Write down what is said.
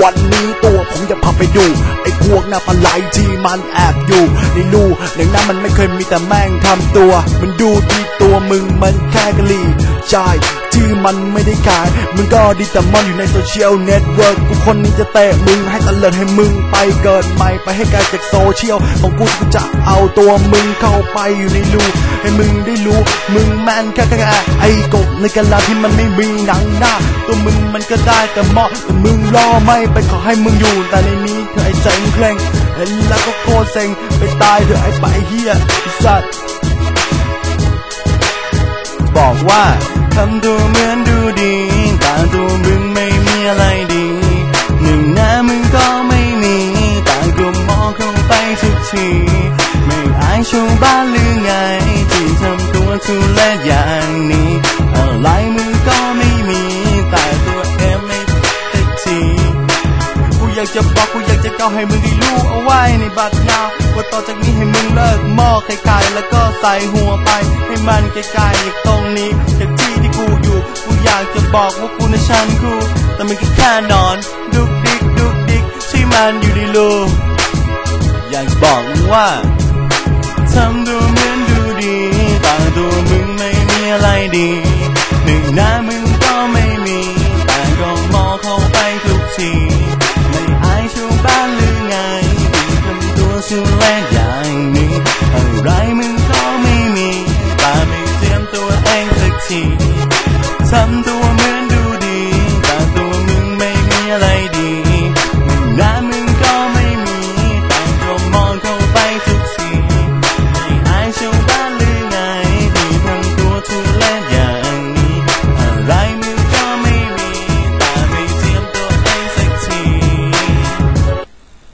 วันนี้ตัวผมจะพาไปดู ไอ้พวกหน้าปลาไหลที่มันแอบอยู่ในรูในน้ำมันไม่เคยมีแต่แม่งทำตัว มันดูที่ตัวมึงมันแค่กะลีใช่ ที่มันไม่ได้ขาย มึงก็ดีแต่มันอยู่ในโซเชียลเน็ตเวิร์กกูคนนี้จะเตะมึงให้ตะเลิดให้มึงไปเกิดใหม่ไปให้ไกลจากโซเชียลของกูกูจะเอาตัวมึงเข้าไปอยู่ในรูให้มึงได้รู้ มึงแมนแค่แค่ไอ้กบในกะลาที่มันไม่มีหนังหน้า ตัวมึงมันก็ได้แต่เหมาะแต่มึงล่อไม่ไปขอให้มึงอยู่แต่ในนี้เธอไอ้เจ๋งเคร่งเห็นแล้วก็โคตรเซ็งไปตายเถอะไอ้ไปเฮียสัตว์บอกว่า ทำตัวเหมือนดูดี แต่ตัวมึงไม่มีอะไรดี หนึ่งหน้ามึงก็ไม่มี แต่ก็มองเข้าไปทุกที ไม่อายชาวบ้านหรือไง ที่ทำตัวทุเล่อย่างนี้ อะไรมึงก็ไม่มี แต่ตัวเองไม่เต็กทีกูอยากจะบอกกูอยากจะเก้าให้มึงได้รู้เอาไว้ในบัตรนาว่าต่อจากนี้ให้มึงเลิกม้อไข่ๆแล้วก็ใส่หัวไป ให้มันไกลๆจากตรงนี้จากที่ที่ กูอยู่ กูอยากจะบอกว่ากูในชั้นกู แต่มันก็แค่นอน ดุกดิกดุกดิกที่มันอยู่ในรูอยากบอกว่าทำดูเหมือนดูดีแต่ตัวมึงไม่มีอะไรดีหนึ่งหน้ามึงก็ไม่มี แต่ก็มองเข้าไปทุกทีไม่อายชาวบ้านหรือไงทำตัวสุดแรใหญ่นี้อะไรมึง